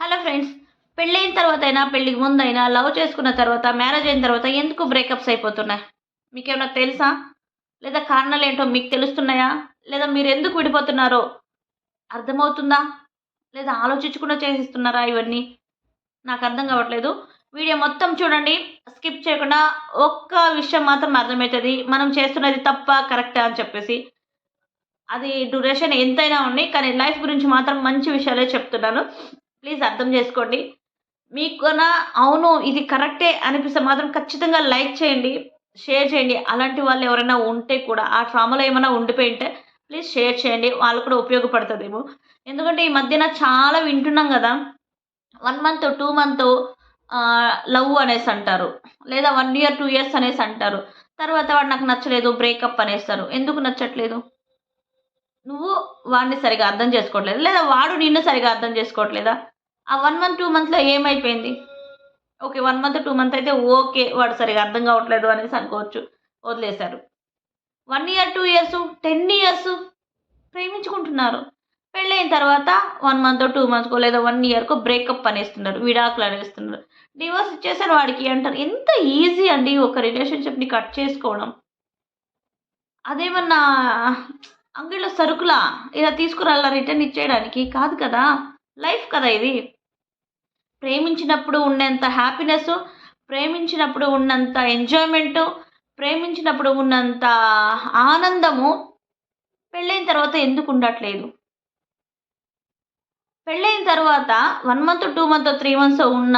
Hello friends పెళ్ళైన తర్వాత అయినా పెళ్ళికి ముందైనా లవ్ చేసుకున్న తర్వాత మ్యారేజ్ అయిన తర్వాత ఎందుకు బ్రేకప్స్ అయిపోతున్నాయి? మీకేమైనా తెలుసా? లేదా కారణాలు ఏంటో మీకు తెలుస్తున్నాయా? లేదా మీరు ఎందుకు విడిపోతున్నారో? అర్థమవుతుందా? లేదా ఆలోచించకుండా చేసిస్తున్నారా ఇవన్నీ? నాకు అర్థం కావట్లేదు. వీడియో మొత్తం చూడండి. స్కిప్ చేయకుండా ఒక్క విషయం మాత్రం అర్థమవుతుంది. మనం చేస్తున్నది తప్ప కరెక్టా అని చెప్పేసి. అది డ్యూరేషన్ ఎంతైనా ఉంది కానీ లైఫ్ గురించి మాత్రం మంచి విషయాలే చెప్తున్నాను. ప్లీజ్ అర్థం చేసుకోండి. మీకున అవును ఇది కరెక్టే అనిపిస్తే మాత్రం ఖచ్చితంగా లైక్ చేయండి షేర్ చేయండి. అలాంటి వాళ్ళు ఎవరైనా ఉంటే కూడా ఆ ట్రామాలో ఏమైనా ఉండిపోయి ఉంటే ప్లీజ్ షేర్ చేయండి. వాళ్ళు కూడా ఉపయోగపడుతుందేమో ఎందుకంటే ఈ మధ్యన చాలా వింటున్నాం కదా one month two month love అనేసి అంటారు. లేదా వన్ ఇయర్ టూ ఇయర్స్ అనేసి అంటారు. తర్వాత వాడు నాకు నచ్చలేదు బ్రేకప్ అనేస్తారు. ఎందుకు నచ్చట్లేదు? నువ్వు వాడిని సరిగా అర్థం చేసుకోవట్లేదు? లేదా వాడు నిన్ను సరిగా అర్థం చేసుకోవట్లేదా? ఆ వన్ మంత్ టూ మంత్లో ఏమైపోయింది? Okay one month two month అయితే ఓకే వాడు సరిగా అర్థం కావట్లేదు అనేసి అనుకోవచ్చు. వదిలేశారు. One year two years ten years ప్రేమించుకుంటున్నారు. పెళ్ళైన తర్వాత వన్ మంత్ టూ మంత్స్కో లేదా వన్ ఇయర్కో బ్రేకప్ అనేస్తున్నారు విడాకులు అనేస్తున్నారు. డివోర్స్ ఇచ్చేసారు వాడికి అంటారు. ఎంత ఈజీ అండి ఒక రిలేషన్షిప్ని కట్ చేసుకోవడం. అదేమన్నా అంగిళ్ళ సరుకులా? ఇలా తీసుకురాలా రిటర్న్ ఇచ్చేయడానికి? కాదు కదా. లైఫ్ కదా ఇది. ప్రేమించినప్పుడు ఉన్నంత హ్యాపీనెస్ ప్రేమించినప్పుడు ఉన్నంత ఎంజాయ్మెంటు ప్రేమించినప్పుడు ఉన్నంత ఆనందము పెళ్ళైన తర్వాత ఎందుకు ఉండట్లేదు? పెళ్ళైన తర్వాత one month two month three months ఉన్న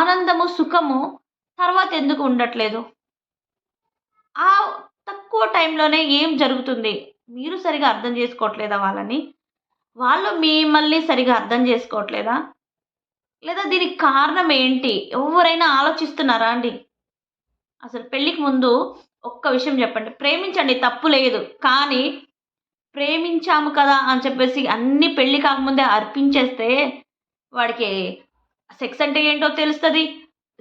ఆనందము సుఖము తర్వాత ఎందుకు ఉండట్లేదు? ఆ తక్కువ టైంలోనే ఏం జరుగుతుంది? మీరు సరిగా అర్థం చేసుకోవట్లేదా వాళ్ళని? వాళ్ళు మిమ్మల్ని సరిగా అర్థం చేసుకోవట్లేదా? లేదా దీనికి కారణం ఏంటి? ఎవరైనా ఆలోచిస్తున్నారా అండి? అసలు పెళ్ళికి ముందు ఒక్క విషయం చెప్పండి. ప్రేమించండి తప్పు లేదు. కానీ ప్రేమించాము కదా అని చెప్పేసి అన్ని పెళ్ళి కాకముందే అర్పించేస్తే వాడికి సెక్స్ అంటే ఏంటో తెలుస్తుంది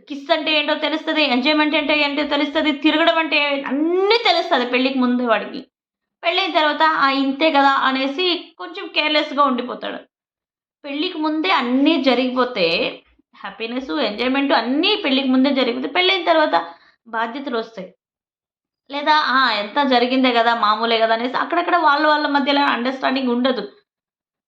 కిస్ అంటే ఏంటో తెలుస్తుంది ఎంజాయ్మెంట్ అంటే ఏంటో తెలుస్తుంది తిరగడం అంటే అన్నీ తెలుస్తుంది పెళ్ళికి ముందే వాడికి. పెళ్ళైన తర్వాత ఆ ఇంతే కదా అనేసి కొంచెం కేర్లెస్గా ఉండిపోతాడు. పెళ్ళికి ముందే అన్నీ జరిగిపోతే హ్యాపీనెస్ ఎంజాయ్మెంట్ అన్నీ పెళ్ళికి ముందే జరిగిపోతే పెళ్ళైన తర్వాత బాధ్యతలు వస్తాయి. లేదా ఎంత జరిగిందే కదా మామూలే కదా అనేసి అక్కడక్కడ వాళ్ళ వాళ్ళ మధ్యలో అండర్స్టాండింగ్ ఉండదు.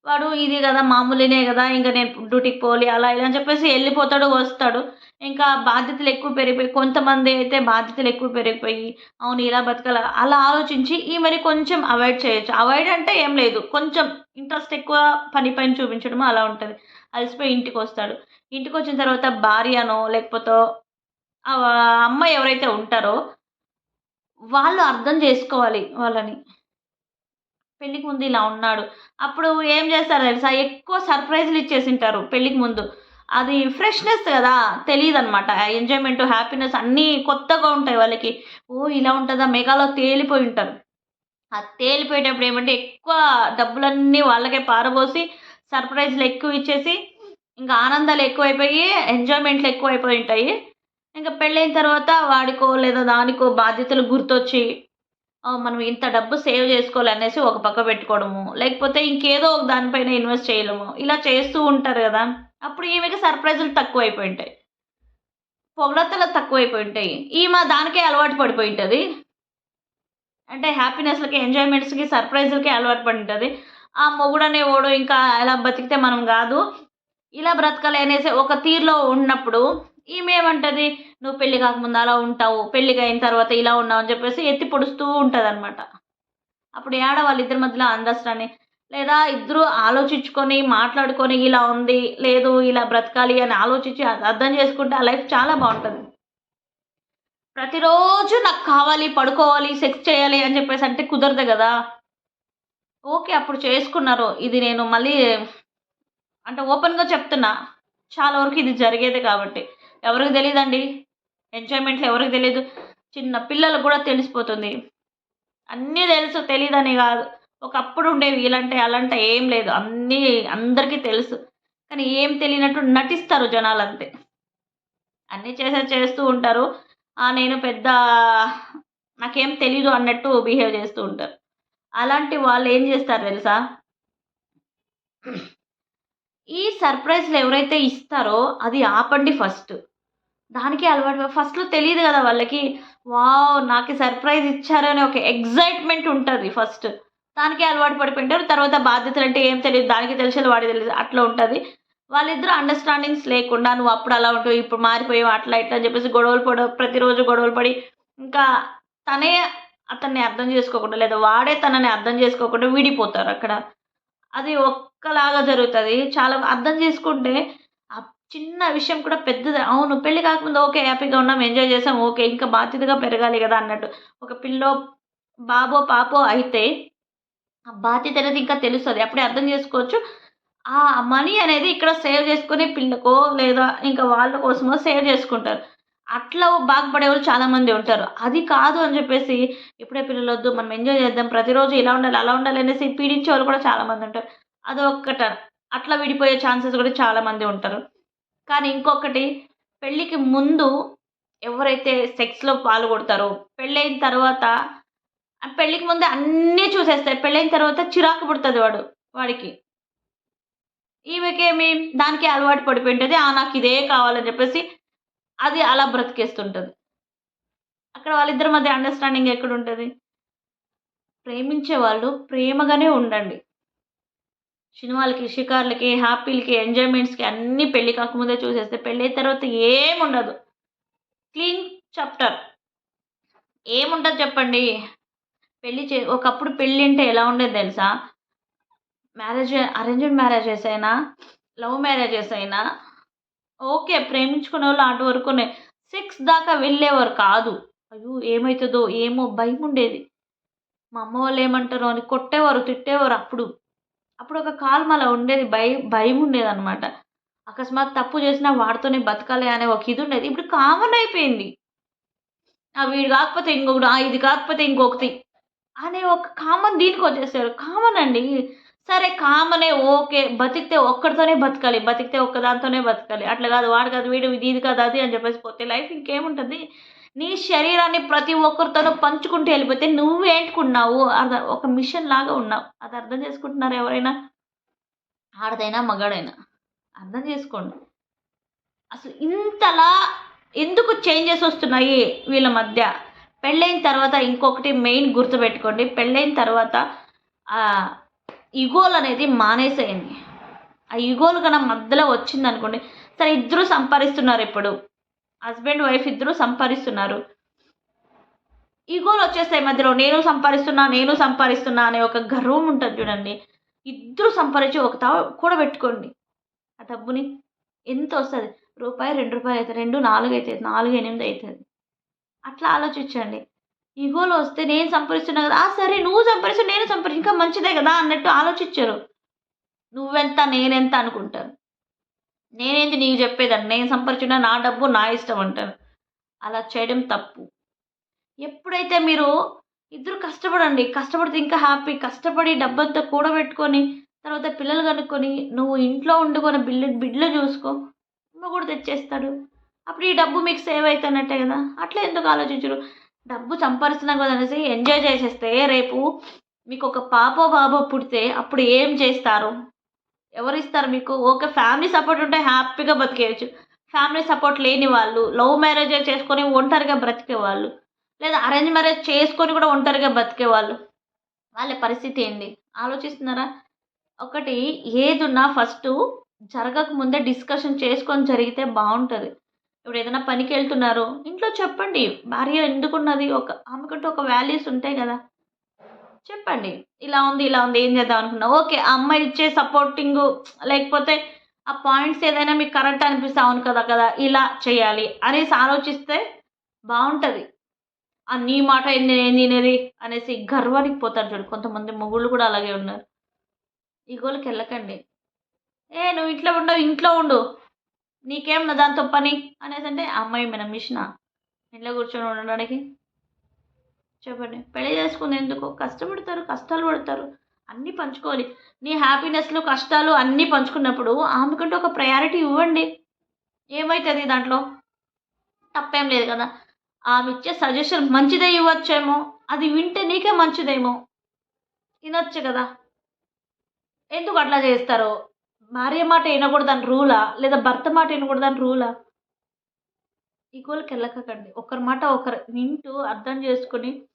వాడు ఇది కదా మామూలునే కదా ఇంకా నేను డ్యూటీకి పోలి అలా ఇలా అని చెప్పేసి వెళ్ళిపోతాడు వస్తాడు. ఇంకా బాధ్యతలు ఎక్కువ పెరిగిపోయి కొంతమంది అయితే బాధ్యతలు ఎక్కువ పెరిగిపోయి అవును ఇలా బతకాల అలా ఆలోచించి ఈ మరి కొంచెం అవాయిడ్ చేయొచ్చు. అవాయిడ్ అంటే ఏం లేదు కొంచెం ఇంట్రెస్ట్ ఎక్కువ పని పైన చూపించడం అలా ఉంటుంది. అలసిపోయి ఇంటికి వస్తాడు. ఇంటికి వచ్చిన తర్వాత భార్యనో లేకపోతే అమ్మ అమ్మాయి ఎవరైతే ఉంటారో వాళ్ళు అర్థం చేసుకోవాలి వాళ్ళని. పెళ్ళికి ముందు ఇలా ఉన్నాడు. అప్పుడు ఏం చేస్తారు తెలుసా? ఎక్కువ సర్ప్రైజ్లు ఇచ్చేసింటారు పెళ్ళికి ముందు. అది ఫ్రెష్నెస్ కదా తెలియదు అనమాట ఎంజాయ్మెంట్ హ్యాపీనెస్ అన్నీ కొత్తగా ఉంటాయి వాళ్ళకి. ఓ ఇలా ఉంటుందా? మెగాలో తేలిపోయి ఉంటారు. ఆ తేలిపోయేటప్పుడు ఏమంటే ఎక్కువ డబ్బులన్నీ వాళ్ళకే పారబోసి సర్ప్రైజ్లు ఎక్కువ ఇచ్చేసి ఇంకా ఆనందాలు ఎక్కువైపోయి ఎంజాయ్మెంట్లు ఎక్కువైపోయి ఉంటాయి. ఇంకా పెళ్ళైన తర్వాత వాడికో లేదా దానికో బాధ్యతలు గుర్తొచ్చి మనం ఇంత డబ్బు సేవ్ చేసుకోవాలనేసి ఒక పక్క పెట్టుకోవడము. లేకపోతే ఇంకేదో ఒక దానిపైన ఇన్వెస్ట్ చేయడము. ఇలా చేస్తూ ఉంటారు కదా. అప్పుడు ఈమెకి సర్ప్రైజులు తక్కువ అయిపోయి ఉంటాయి. పొగడతలు తక్కువైపోయి ఉంటాయి. ఈమె దానికే అలవాటు పడిపోయి ఉంటుంది. అంటే హ్యాపీనెస్లకి ఎంజాయ్మెంట్స్కి సర్ప్రైజులకి అలవాటు పడి ఉంటుంది ఆ మొగుడనే ఓడు ఇంకా ఎలా బతికితే మనం కాదు. ఇలా బ్రతకాలి అనేసి ఒక తీరులో ఉన్నప్పుడు ఈమె ఏమంటుంది నువ్వు పెళ్ళి కాకముందు అలా ఉంటావు. పెళ్ళికి అయిన తర్వాత ఇలా ఉన్నావు అని చెప్పేసి ఎత్తి పొడుస్తూ ఉంటుంది అనమాట అప్పుడు ఏడ వాళ్ళిద్దరి మధ్యలో అండర్స్టాండింగ్ లేదా ఇద్దరు ఆలోచించుకొని మాట్లాడుకొని ఇలా ఉంది లేదు ఇలా బ్రతకాలి అని ఆలోచించి అర్థం చేసుకుంటే ఆ లైఫ్ చాలా బాగుంటుంది. ప్రతిరోజు నాకు కావాలి పడుకోవాలి సెక్స్ చేయాలి అని చెప్పేసి అంటే కుదరదు కదా. ఓకే అప్పుడు చేసుకున్నారు. ఇది నేను మళ్ళీ అంటే ఓపెన్గా చెప్తున్నా. చాలా వరకు ఇది జరిగేది కాబట్టి. ఎవరికి తెలియదండి ఎంజాయ్మెంట్లు ఎవరికి తెలియదు చిన్న పిల్లలకు కూడా తెలిసిపోతుంది. అన్నీ తెలుసు తెలియదని కాదు. ఒకప్పుడు ఉండేవి ఇలాంటి అలాంటి ఏం లేదు. అన్నీ అందరికీ తెలుసు. కానీ ఏం తెలియనట్టు నటిస్తారు జనాలు అంతే అన్నీ చేసే చేస్తూ ఉంటారు. నేను పెద్ద నాకేం తెలీదు అన్నట్టు బిహేవ్ చేస్తూ ఉంటారు. అలాంటి వాళ్ళు ఏం చేస్తారు తెలుసా? ఈ సర్ప్రైజ్లు ఎవరైతే ఇస్తారో అది ఆపండి ఫస్ట్. దానికి అలవాటు ఫస్ట్లో తెలియదు కదా వాళ్ళకి వావ్ నాకు సర్ప్రైజ్ ఇచ్చారు అనే ఒక ఎగ్జైట్మెంట్ ఉంటుంది ఫస్ట్. దానికి అలవాటు పడిపోయింటారు. తర్వాత బాధ్యతలు అంటే ఏం తెలియదు దానికి తెలిసేది వాడికి తెలియదు. అట్లా ఉంటుంది. వాళ్ళిద్దరూ అండర్స్టాండింగ్స్ లేకుండా నువ్వు అప్పుడు అలా ఉంటావు ఇప్పుడు మారిపోయావు అట్లా ఇట్లా అని చెప్పేసి గొడవలు పడ ప్రతిరోజు గొడవలు పడి ఇంకా తనే అతన్ని అర్థం చేసుకోకుండా లేదా వాడే తనని అర్థం చేసుకోకుండా విడిపోతారు అక్కడ. అది ఒక్కలాగా జరుగుతుంది. చాలా అర్థం చేసుకుంటే ఆ చిన్న విషయం కూడా పెద్దది. అవును పెళ్ళి కాకముందు ఓకే హ్యాపీగా ఉన్నాం ఎంజాయ్ చేసాం ఓకే ఇంకా బాధ్యతగా పెరగాలి కదా అన్నట్టు. ఒక పిల్లో బాబో పాపో అయితే ఆ బాధ్యత అనేది ఇంకా తెలుస్తుంది. అప్పుడే అర్థం చేసుకోవచ్చు. ఆ మనీ అనేది ఇక్కడ సేవ్ చేసుకుని పిల్లకో లేదా ఇంకా వాళ్ళ కోసమో సేవ్ చేసుకుంటారు. అట్లా బాగుపడే వాళ్ళు చాలామంది ఉంటారు. అది కాదు అని చెప్పేసి ఇప్పుడే పిల్లలు వద్దు మనం ఎంజాయ్ చేద్దాం ప్రతిరోజు ఇలా ఉండాలి అలా ఉండాలి అనేసి పీడించే వాళ్ళు కూడా చాలామంది ఉంటారు. అది ఒక్కట అట్లా విడిపోయే ఛాన్సెస్ కూడా చాలామంది ఉంటారు. కానీ ఇంకొకటి పెళ్ళికి ముందు ఎవరైతే సెక్స్లో పాల్గొడతారో పెళ్ళైన తర్వాత ఆ పెళ్ళికి ముందే అన్నీ చూసేస్తాయి. పెళ్ళైన తర్వాత చిరాకు పుడుతుంది వాడు వాడికి. ఈమెకేమి? దానికి అలవాటు పడిపోయింటుంది. ఆ నాకు ఇదే కావాలని చెప్పేసి అది అలా బ్రతికేస్తుంటుంది. అక్కడ వాళ్ళిద్దరి మధ్య అండర్స్టాండింగ్ ఎక్కడ ఉంటుంది ప్రేమించే వాళ్ళు ప్రేమగానే ఉండండి. సినిమాలకి షికార్లకి హ్యాపీలకి ఎంజాయ్మెంట్స్కి అన్నీ పెళ్ళి కాకముందే చూసేస్తే పెళ్ళి తర్వాత ఏముండదు. Clean chapter. ఏముంటుంది చెప్పండి? పెళ్ళి చే ఒకప్పుడు పెళ్ళి అంటే ఎలా ఉండేది తెలుసా? మ్యారేజ్ అరేంజ్డ్ మ్యారేజెస్ అయినా లవ్ మ్యారేజెస్ అయినా ఓకే ప్రేమించుకునే వాళ్ళు అటు వరకునే సిక్స్ దాకా వెళ్ళేవారు కాదు. అయ్యో ఏమవుతుందో ఏమో భయం ఉండేది మా అమ్మ వాళ్ళు ఏమంటారో అని కొట్టేవారు తిట్టేవారు అప్పుడు. అప్పుడు ఒక కాలం అలా ఉండేది భయం భయం ఉండేది అనమాట అకస్మాత్ తప్పు చేసినా వాడితోనే బతకాలి అనే ఒక ఇది ఉండేది ఇప్పుడు కామన్ అయిపోయింది. ఆ వీడు కాకపోతే ఇంకొకటి ఆ ఇది కాకపోతే ఇంకొకటి అనే ఒక కామన్ దీనికి వచ్చేసారు కామన్ అండి. సరే కామనే ఓకే బతికితే ఒక్కడితోనే బతకాలి బతికితే ఒక్కదాంతోనే బతకాలి. అట్లా కాదు వాడు కాదు వీడు ఇది ఇది కాదు అది అని చెప్పేసి పోతే లైఫ్ ఇంకేముంటుంది? నీ శరీరాన్ని ప్రతి ఒక్కరితోనూ పంచుకుంటూ వెళ్ళిపోతే నువ్వేంటుకున్నావు అర్థ ఒక మిషన్ లాగా ఉన్నావు. అది అర్థం చేసుకుంటున్నారు ఎవరైనా? ఆడదైనా మగాడైనా? అర్థం చేసుకోండి. అసలు ఇంతలా ఎందుకు చేంజెస్ వస్తున్నాయి వీళ్ళ మధ్య? పెళ్ళైన తర్వాత ఇంకొకటి మెయిన్ గుర్తుపెట్టుకోండి. పెళ్ళైన తర్వాత ఈగోలు అనేది మానేసేయండి. ఆ ఈగోలు కన్నా మధ్యలో వచ్చింది అనుకోండి సరే ఇద్దరు సంపాదిస్తున్నారు ఇప్పుడు. హస్బెండ్ వైఫ్ ఇద్దరు సంపాదిస్తున్నారు. ఈగోలు వచ్చేస్తాయి మధ్యలో నేను సంపాదిస్తున్నా నేను సంపాదిస్తున్నా అనే ఒక గర్వం ఉంటుంది చూడండి. ఇద్దరు సంపాదించి ఒక తా కూడా పెట్టుకోండి. ఆ డబ్బుని ఎంత వస్తుంది? రూపాయి రెండు రూపాయలు అవుతుంది రెండు నాలుగు అవుతుంది నాలుగు ఎనిమిది అవుతుంది అట్లా ఆలోచించండి. ఈగోలో వస్తే నేను సంపాదిస్తున్నా కదా. ఆ సరే నువ్వు సంపాదిస్తు నేను సంపాదించు ఇంకా మంచిదే కదా అన్నట్టు ఆలోచించరు. నువ్వెంత నేనెంత అనుకుంటారు. నేనేంటి నీకు చెప్పేదాన్ని? నేను సంపాదించిన నా డబ్బు నా ఇష్టం అంటారు. అలా చేయడం తప్పు. ఎప్పుడైతే మీరు ఇద్దరు కష్టపడండి కష్టపడితే ఇంకా హ్యాపీ కష్టపడి డబ్బంతా కూడబెట్టుకొని తర్వాత పిల్లలు కనుక్కొని నువ్వు ఇంట్లో వండుకొని బిల్లు బిడ్లు చూసుకో అమ్మ కూడా తెచ్చేస్తాడు. అప్పుడు ఈ డబ్బు మీకు సేవ్ అవుతున్నట్టే కదా. అట్లా ఎందుకు ఆలోచించరు? డబ్బు సంపాదిస్తున్నాం కదా అనేసి ఎంజాయ్ చేసేస్తే రేపు మీకు ఒక పాపో బాబో పుడితే అప్పుడు ఏం చేస్తారు? ఎవరు ఇస్తారు మీకు? ఓకే ఫ్యామిలీ సపోర్ట్ ఉంటే హ్యాపీగా బతికేయచ్చు. ఫ్యామిలీ సపోర్ట్ లేని వాళ్ళు లవ్ మ్యారేజ్ చేసుకొని ఒంటరిగా బ్రతికే వాళ్ళు లేదా అరేంజ్ మ్యారేజ్ చేసుకొని కూడా ఒంటరిగా బతికే వాళ్ళు వాళ్ళ పరిస్థితి ఏంటి ఆలోచిస్తున్నారా? ఒకటి ఏదున్నా ఫస్ట్ జరగక ముందే డిస్కషన్ చేసుకొని జరిగితే బాగుంటుంది. ఇప్పుడు ఏదైనా పనికి వెళ్తున్నారు ఇంట్లో చెప్పండి. భార్య ఎందుకున్నది? ఒక ఆమెకంటూ ఒక వాల్యూస్ ఉంటాయి కదా. చెప్పండి. ఇలా ఉంది ఇలా ఉంది ఏం చేద్దాం అనుకున్నా. ఓకే ఆ అమ్మాయి ఇచ్చే సపోర్టింగ్ లేకపోతే ఆ పాయింట్స్ ఏదైనా మీకు కరెక్ట్ అనిపిస్తే అవును కదా కదా ఇలా చేయాలి అనేసి ఆలోచిస్తే బాగుంటుంది. ఆ నీ మాట ఏంది నేను తినేది అనేసి గర్వానికి పోతారు చూడు. కొంతమంది మొగుళ్ళు కూడా అలాగే ఉన్నారు. ఈగోలకి వెళ్ళకండి. ఏ నువ్వు ఇంట్లో ఉండవు ఇంట్లో ఉండు. నీకేం నా దాంతో పని? అనేసి అంటే అమ్మాయి మన మిషనా? ఇంట్లో కూర్చొని ఉండడానికి చెప్పండి. పెళ్ళి చేసుకుంది ఎందుకు? కష్టపడతారు కష్టాలు పడతారు. అన్నీ పంచుకోవాలి. నీ హ్యాపీనెస్లు కష్టాలు అన్నీ పంచుకున్నప్పుడు ఆమెకంటే ఒక ప్రయారిటీ ఇవ్వండి. ఏమవుతుంది దాంట్లో? తప్పేం లేదు కదా. ఆమె ఇచ్చే సజెషన్ మంచిదే ఇవ్వచ్చేమో. అది వింటే నీకే మంచిదేమో. వినొచ్చు కదా. ఎందుకు అట్లా చేస్తారో? భార్య మాట వినకూడదని రూలా? లేదా భర్త మాట వినకూడదని రూలా? ఈక్వల్కి వెళ్ళకండి ఒకరి మాట ఒకరు వింటూ అర్థం చేసుకుని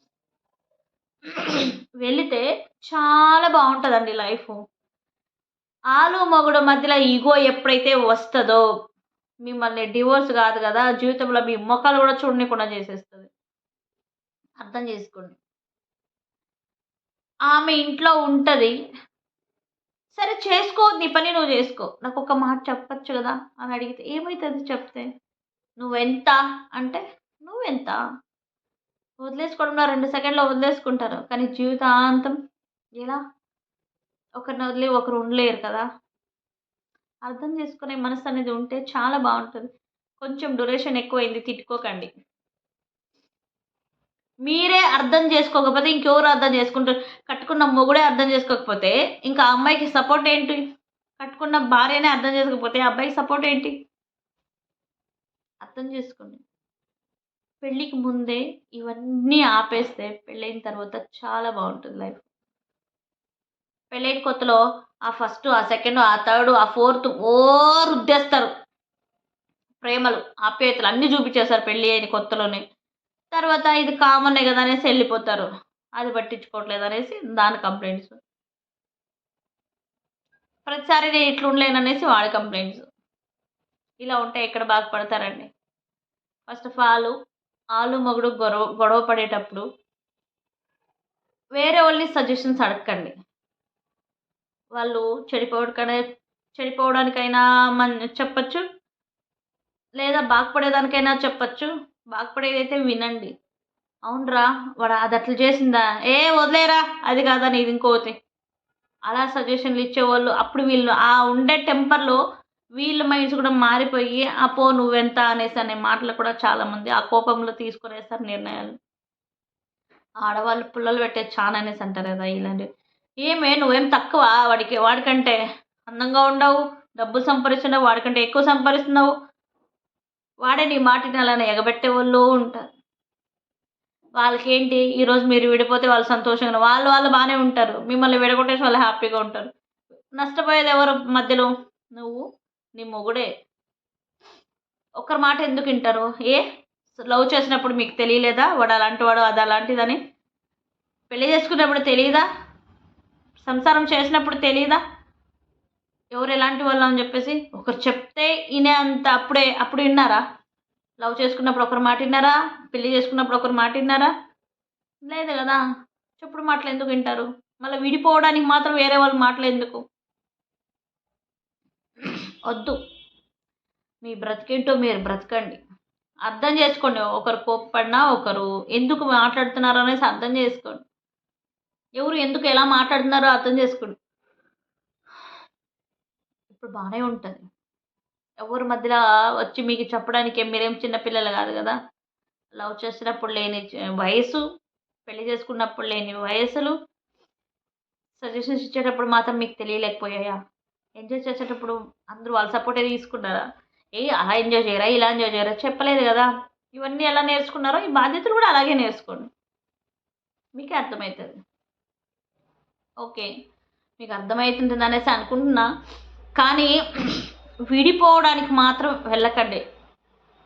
వెళితే చాలా బాగుంటుందండి లైఫ్. ఆలు మొగుడు మధ్యలో ఈగో ఎప్పుడైతే వస్తుందో మిమ్మల్ని డివోర్స్ కాదు కదా జీవితంలో మీ మొక్కలు కూడా చూడకుండా చేసేస్తుంది. అర్థం చేసుకోండి. ఆమె ఇంట్లో ఉంటుంది సరే చేసుకో నీ పని నువ్వు చేసుకో. నాకు ఒక మాట చెప్పచ్చు కదా? అని అడిగితే ఏమవుతుంది చెప్తే? నువ్వెంత? అంటే నువ్వెంత? వదిలేసుకోవడంలో రెండు సెకండ్లో వదిలేసుకుంటారు. కానీ జీవితాంతం ఎలా? ఒకరిని వదిలి ఒకరు ఉండలేరు కదా? అర్థం చేసుకునే మనసు అనేది ఉంటే చాలా బాగుంటుంది. కొంచెం డ్యూరేషన్ ఎక్కువైంది తిట్టుకోకండి. మీరే అర్థం చేసుకోకపోతే ఇంకెవరు అర్థం చేసుకుంటారు? కట్టుకున్న మొగుడే అర్థం చేసుకోకపోతే ఇంకా అమ్మాయికి సపోర్ట్ ఏంటి? కట్టుకున్న భార్యనే అర్థం చేసుకోకపోతే ఆ అబ్బాయికి సపోర్ట్ ఏంటి? అర్థం చేసుకోండి. పెళ్ళికి ముందే ఇవన్నీ ఆపేస్తే పెళ్ళైన తర్వాత చాలా బాగుంటుంది లైఫ్ పెళ్ళైన కొత్తలో ఆ ఫస్ట్ ఆ సెకండ్ ఆ థర్డ్ ఆ ఫోర్త్ ఓ రుద్దేస్తారు. ప్రేమలు ఆప్యాయతలు అన్నీ చూపించేస్తారు పెళ్ళి అయిన కొత్తలోనే. తర్వాత ఇది కామనే కదా అనేసి వెళ్ళిపోతారు. అది పట్టించుకోవట్లేదు అనేసి దాని కంప్లైంట్స్ ప్రతిసారి నేను ఇట్లా అనేసి వాడి కంప్లైంట్స్ ఇలా ఉంటే ఎక్కడ బాగుపడతారండి ఫస్ట్ ఆఫ్ ఆల్ ఆలు మొగుడు గొడవ గొడవ పడేటప్పుడు వేరే వాళ్ళని సజెషన్స్ అడగండి వాళ్ళు చెడిపోవడానికైనా చెడిపోవడానికైనా మన చెప్పచ్చు. లేదా బాగుపడేదానికైనా చెప్పచ్చు. బాగుపడేదైతే వినండి. అవునరా వాడు అది అట్లా చేసిందా? ఏ వదిలేరా అది కాదని ఇది ఇంకోతే అలా సజెషన్లు ఇచ్చేవాళ్ళు అప్పుడు వీళ్ళు ఆ ఉండే టెంపర్లో వీళ్ళ మైండ్స్ కూడా మారిపోయి ఆ పో నువ్వెంత అనేసి అనే మాటలు కూడా చాలామంది ఆ కోపంలో తీసుకునేస్తారు నిర్ణయాలు. ఆడవాళ్ళు పుల్లలు పెట్టే చాలా అనేసి అంటారు కదా ఇలాంటివి ఏమే నువ్వేం తక్కువ వాడికి వాడికంటే అందంగా ఉండవు డబ్బులు సంపాదిస్తున్నావు వాడికంటే ఎక్కువ సంపాదిస్తున్నావు వాడే నీ మాటిని అలానే ఎగబెట్టే వాళ్ళు ఉంటారు. వాళ్ళకేంటి? ఈరోజు మీరు విడిపోతే వాళ్ళు సంతోషంగా వాళ్ళు వాళ్ళు బాగానే ఉంటారు. మిమ్మల్ని విడగొట్టేసి వాళ్ళు హ్యాపీగా ఉంటారు. నష్టపోయేది ఎవరు మధ్యలో? నువ్వు నీ మొగుడే. ఒకరి మాట ఎందుకు వింటారు? ఏ? లవ్ చేసినప్పుడు మీకు తెలియలేదా? వాడు అలాంటి వాడు అది అలాంటిదని? పెళ్ళి చేసుకున్నప్పుడు తెలియదా సంసారం చేసినప్పుడు తెలియదా ఎవరు ఎలాంటి వాళ్ళు అని చెప్పేసి ఒకరు చెప్తే ఈయనే అంత అప్పుడే అప్పుడు విన్నారా? లవ్ చేసుకున్నప్పుడు ఒకరు మాట విన్నారా? పెళ్ళి చేసుకున్నప్పుడు ఒకరు మాట విన్నారా? లేదు కదా. చెప్పుడు మాటలు ఎందుకు వింటారు? మళ్ళీ విడిపోవడానికి మాత్రం వేరే వాళ్ళ మాటలు ఎందుకు? వద్దు. మీ బ్రతికేంటో మీరు బ్రతకండి. అర్థం చేసుకోండి. ఒకరు కోప్పడినా ఒకరు ఎందుకు మాట్లాడుతున్నారో అనేసి అర్థం చేసుకోండి. ఎవరు ఎందుకు ఎలా మాట్లాడుతున్నారో అర్థం చేసుకోండి. ఇప్పుడు బాగానే ఉంటుంది. ఎవరి మధ్యలో వచ్చి మీకు చెప్పడానికి మీరేం చిన్నపిల్లలు కాదు కదా. లవ్ చేసినప్పుడు లేని వయసు పెళ్ళి చేసుకున్నప్పుడు లేని వయసులు సజెషన్స్ ఇచ్చేటప్పుడు మాత్రం మీకు తెలియలేకపోయాయా? ఎంజాయ్ చేసేటప్పుడు అందరూ వాళ్ళ సపోర్టే తీసుకున్నారా? ఏ అలా ఎంజాయ్ చేయరా? ఇలా ఎంజాయ్ చేయరా? చెప్పలేదు కదా. ఇవన్నీ ఎలా నేర్చుకున్నారో ఈ బాధ్యతలు కూడా అలాగే నేర్చుకోండి. మీకే అర్థమవుతుంది. ఓకే. మీకు అర్థమవుతుంటుంది అనేసి అనుకుంటున్నా. కానీ విడిపోవడానికి మాత్రం వెళ్ళకండి.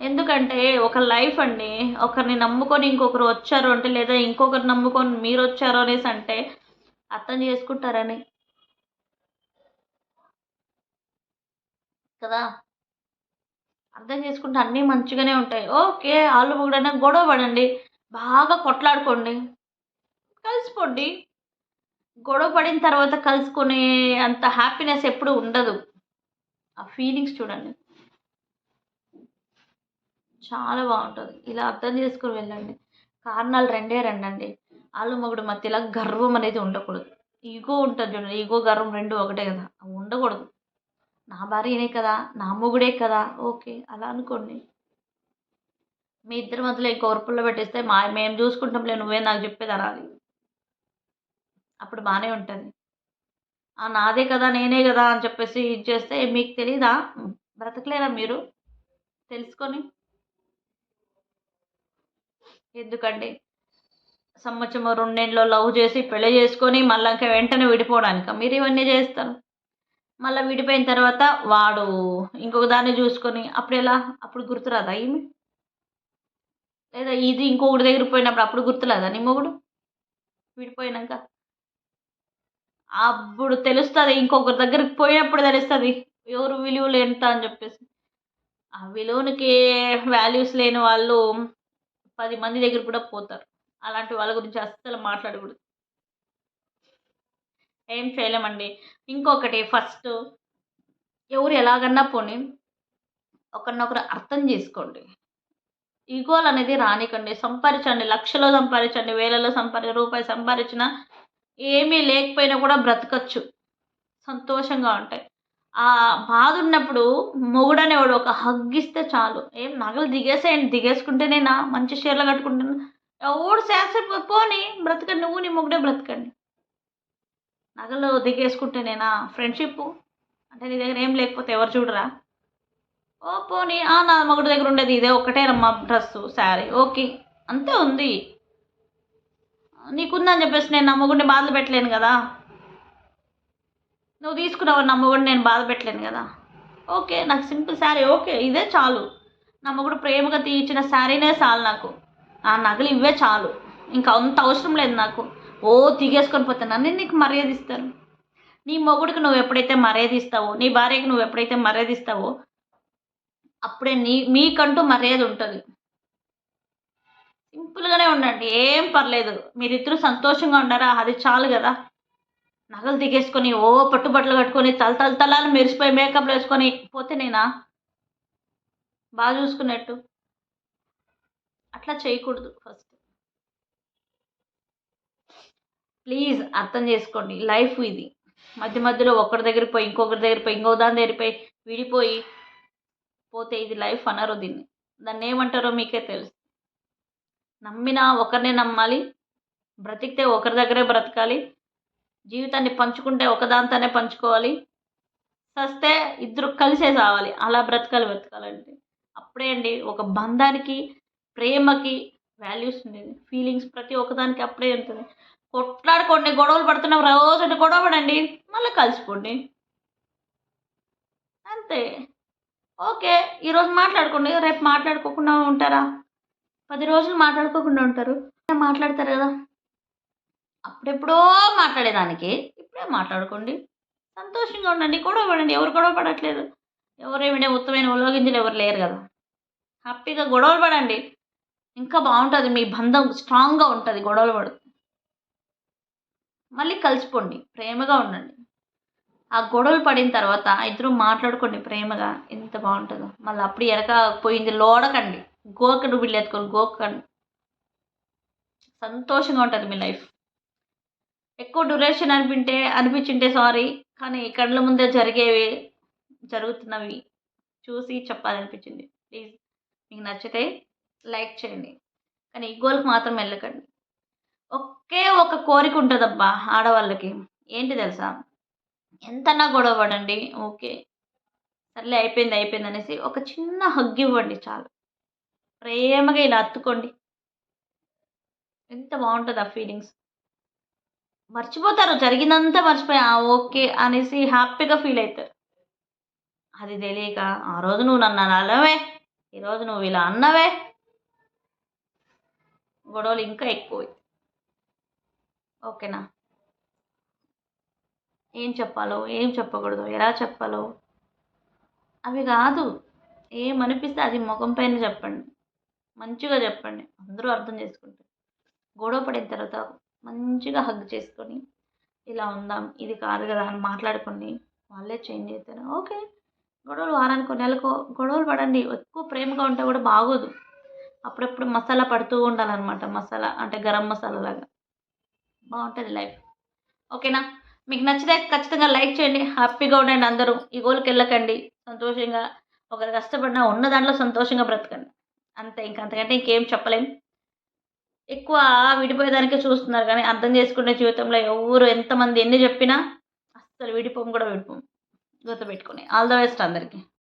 ఎందుకంటే ఒక లైఫ్ అండి ఒకరిని నమ్ముకొని ఇంకొకరు వచ్చారు అంటే లేదా ఇంకొకరు నమ్ముకొని మీరు వచ్చారు అనేసి అంటే అర్థం చేసుకుంటారని. కదా? అర్థం చేసుకుంటే అన్నీ మంచిగానే ఉంటాయి. ఓకే వాళ్ళు కూడా గొడవ పడండి బాగా కొట్లాడుకోండి కలిసిపోండి. గొడవ పడిన తర్వాత కలుసుకునే అంత హ్యాపీనెస్ ఎప్పుడు ఉండదు. ఆ ఫీలింగ్స్ చూడండి. చాలా బాగుంటుంది. ఇలా అర్థం చేసుకుని వెళ్ళండి. కారణాలు రెండే రెండండి. వాళ్ళు మొగుడు మధ్యలో గర్వం అనేది ఉండకూడదు. ఈగో ఉంటుంది చూడండి. ఈగో గర్వం రెండు ఒకటే కదా. అవి ఉండకూడదు. నా భార్యనే కదా. నా మొగుడే కదా. ఓకే. అలా అనుకోండి. మీ ఇద్దరి మధ్యలో ఇంకో ఉరుపుల్లో పెట్టేస్తే మా మేము చూసుకుంటాంలే నువ్వే నాకు చెప్పేది అనాలి. అప్పుడు బాగానే ఉంటుంది. నాదే కదా నేనే కదా అని చెప్పేసి ఇది చేస్తే మీకు తెలీదా? బ్రతకలేరా మీరు? తెలుసుకొని. ఎందుకండి? సంవత్సరం రెండేళ్ళలో లవ్ చేసి పెళ్ళి చేసుకొని మళ్ళీ ఇంకా వెంటనే విడిపోవడానికి? మీరు ఇవన్నీ చేస్తారు. మళ్ళీ విడిపోయిన తర్వాత వాడు ఇంకొక దాన్ని చూసుకొని అప్పుడు ఎలా? అప్పుడు గుర్తురాదా ఈమె? లేదా ఇది ఇంకొకటి దగ్గర పోయినప్పుడు అప్పుడు గుర్తులేదా నీ మొగుడు? విడిపోయినాక? అప్పుడు తెలుస్తుంది ఇంకొకరి దగ్గరికి పోయినప్పుడు తెలుస్తుంది ఎవరు విలువలు ఎంత అని చెప్పేసి. ఆ విలువనికి వాల్యూస్ లేని వాళ్ళు పది మంది దగ్గర కూడా పోతారు. అలాంటి వాళ్ళ గురించి అస్సలు మాట్లాడకూడదు. ఏం చేయలేమండి. ఇంకొకటి ఫస్ట్ ఎవరు ఎలాగన్నా పోనీ ఒకరినొకరు అర్థం చేసుకోండి. ఈగోలు అనేది రానికండి. సంపాదించండి. లక్షలో సంపాదించండి. వేలలో సంపాదించ రూపాయి సంపాదించినా ఏమీ లేకపోయినా కూడా బ్రతకచ్చు. సంతోషంగా ఉంటాయి ఆ బాధ ఉన్నప్పుడు మొగుడనేవాడు ఒక హగ్ ఇస్తే చాలు. ఏం నగలు దిగేసేయండి దిగేసుకుంటేనేనా మంచి చీరలు కట్టుకుంటున్నా. ఎవడు శాస్త్ర పోని బ్రతకండి నువ్వు నీ మొగుడే బ్రతకండి. నగలు దిగేసుకుంటేనేనా ఫ్రెండ్షిప్. అంటే నీ దగ్గర ఏం లేకపోతే ఎవరు చూడరా? ఓ పోనీ ఆ నా మొగుడు దగ్గర ఉండేది ఇదే ఒకటేనమ్మా డ్రెస్సు శారీ. ఓకే అంతే ఉంది. నీకుందని చెప్పేసి నేను నా మొగుడిని బాధలు పెట్టలేను కదా. నువ్వు తీసుకున్నావు నా మొగుడిని నేను బాధ పెట్టలేను కదా. ఓకే నాకు సింపుల్ శారీ ఓకే ఇదే చాలు. నా మొగుడు ప్రేమగా తీయించిన శారీనే చాలు నాకు. ఆ నగలు ఇవే చాలు. ఇంకా అంత అవసరం లేదు నాకు. ఓ తీగేసుకొని పోతే నన్ను నీకు మర్యాద ఇస్తాను నీ మొగుడికి నువ్వు ఎప్పుడైతే మర్యాద ఇస్తావో నీ భార్యకి నువ్వు ఎప్పుడైతే మర్యాద ఇస్తావో అప్పుడే నీ మీకంటూ మర్యాద ఉంటుంది. సింపుల్గానే ఉండండి. ఏం పర్లేదు. మీరిద్దరూ సంతోషంగా ఉండారా? అది చాలు కదా. నగలు దిగేసుకొని ఓ పట్టుబట్టలు కట్టుకొని తల తల తలాలు మెరిసిపోయి మేకప్లు వేసుకొని పోతే నేనా? బాగా చూసుకున్నట్టు. అట్లా చేయకూడదు ఫస్ట్. ప్లీజ్ అర్థం చేసుకోండి. లైఫ్ ఇది. మధ్య మధ్యలో ఒకరి దగ్గర పోయి ఇంకొకరి దగ్గర పోయి ఇంకో దాని దగ్గర పోయి విడిపోయి పోతే ఇది లైఫ్ అనరు దీన్ని. దాన్ని ఏమంటారో మీకే తెలుసు. నమ్మినా ఒకరినే నమ్మాలి బ్రతికితే ఒకరి దగ్గరే బ్రతకాలి జీవితాన్ని పంచుకుంటే ఒకదాంతోనే పంచుకోవాలి సస్తే ఇద్దరు కలిసే సావాలి అలా బ్రతకాలి బ్రతకాలంటే. అప్పుడే అండి ఒక బంధానికి ప్రేమకి వాల్యూస్ ఉండేది. ఫీలింగ్స్ ప్రతి ఒక్కదానికి అప్పుడే ఉంటుంది. కొట్లాడుకోండి గొడవలు పడుతున్నాం రోజు గొడవ పడండి మళ్ళీ కలిసిపోండి. అంతే. ఓకే ఈరోజు మాట్లాడుకోండి రేపు మాట్లాడుకోకుండా ఉంటారా? పది రోజులు మాట్లాడుకోకుండా ఉంటారు. మాట్లాడతారు కదా. అప్పుడెప్పుడో మాట్లాడేదానికి ఇప్పుడే మాట్లాడుకోండి. సంతోషంగా ఉండండి. గొడవ పడండి. ఎవరు గొడవ పడట్లేదు. ఎవరేమిడే ఉత్తమైన ఉల్లోగించలు ఎవరు లేరు కదా. హ్యాపీగా గొడవలు పడండి. ఇంకా బాగుంటుంది. మీ బంధం స్ట్రాంగ్గా ఉంటుంది గొడవలు పడు. మళ్ళీ కలిసిపోండి. ప్రేమగా ఉండండి. ఆ గొడవలు పడిన తర్వాత ఇద్దరు మాట్లాడుకోండి ప్రేమగా. ఎంత బాగుంటుందో. మళ్ళీ అప్పుడు ఎరక పోయింది లోడకండి. గోకడు వీళ్ళు ఎత్తుకొని గోకండి సంతోషంగా ఉంటుంది మీ లైఫ్. ఎక్కువ డ్యూరేషన్ అనిపింటే అనిపించింటే సారీ కానీ కళ్ళ ముందే జరిగేవి జరుగుతున్నవి చూసి చెప్పాలనిపించింది. ప్లీజ్ మీకు నచ్చితే లైక్ చేయండి. కానీ ఈ గోల్కి మాత్రం వెళ్ళకండి. ఒకే ఒక కోరిక ఉంటుందబ్బా ఆడవాళ్ళకి. ఏంటి తెలుసా? ఎంతనా గొడవ పడండి ఓకే. సర్లే అయిపోయింది అయిపోయింది అనేసి ఒక చిన్న హగ్ ఇవ్వండి చాలు. ప్రేమగా ఇలా అత్తుకోండి. ఎంత బాగుంటుంది ఆ ఫీలింగ్స్ మర్చిపోతారు జరిగిందంతా మర్చిపోయి "ఆ, ఓకే అనేసి హ్యాపీగా ఫీల్ అవుతారు అది తెలియక ఆ రోజు నువ్వు నన్ను అనవే ఈరోజు నువ్వు ఇలా అన్నవే గొడవలు ఇంకా ఎక్కువ. ఓకేనా? ఏం చెప్పాలో ఏం చెప్పకూడదు ఎలా చెప్పాలో. అవి కాదు ఏమనిపిస్తే అది ముఖం పైన చెప్పండి. మంచిగా చెప్పండి. అందరూ అర్థం చేసుకుంటారు. గొడవ పడిన తర్వాత మంచిగా హగ్ చేసుకొని ఇలా ఉందాం ఇది కాదు కదా అని మాట్లాడుకోండి వాళ్ళే చేంజ్ అవుతారు ఓకే గొడవలు వారానికి నెలకు గొడవలు పడండి. ఎక్కువ ప్రేమగా ఉంటే కూడా బాగోదు. అప్పుడప్పుడు మసాలా పడుతూ ఉండాలన్నమాట. మసాలా అంటే గరం మసాలా లాగా. బాగుంటుంది లైఫ్. ఓకేనా? మీకు నచ్చితే ఖచ్చితంగా లైక్ చేయండి. హ్యాపీగా ఉండండి అందరూ. ఈ గోల్కి వెళ్ళకండి సంతోషంగా ఒకరు కష్టపడినా ఉన్న దాంట్లో సంతోషంగా బ్రతకండి. అంతే ఇంక అంతకంటే ఇంకేం చెప్పలేం. ఎక్కువ విడిపోయేదానికే చూస్తున్నారు కానీ అర్థం చేసుకునే జీవితంలో ఎవరు ఎంతమంది ఎన్ని చెప్పినా అస్సలు విడిపోం కూడా విడిపోం గుర్తుపెట్టుకుని. ఆల్ ద బెస్ట్ అందరికీ.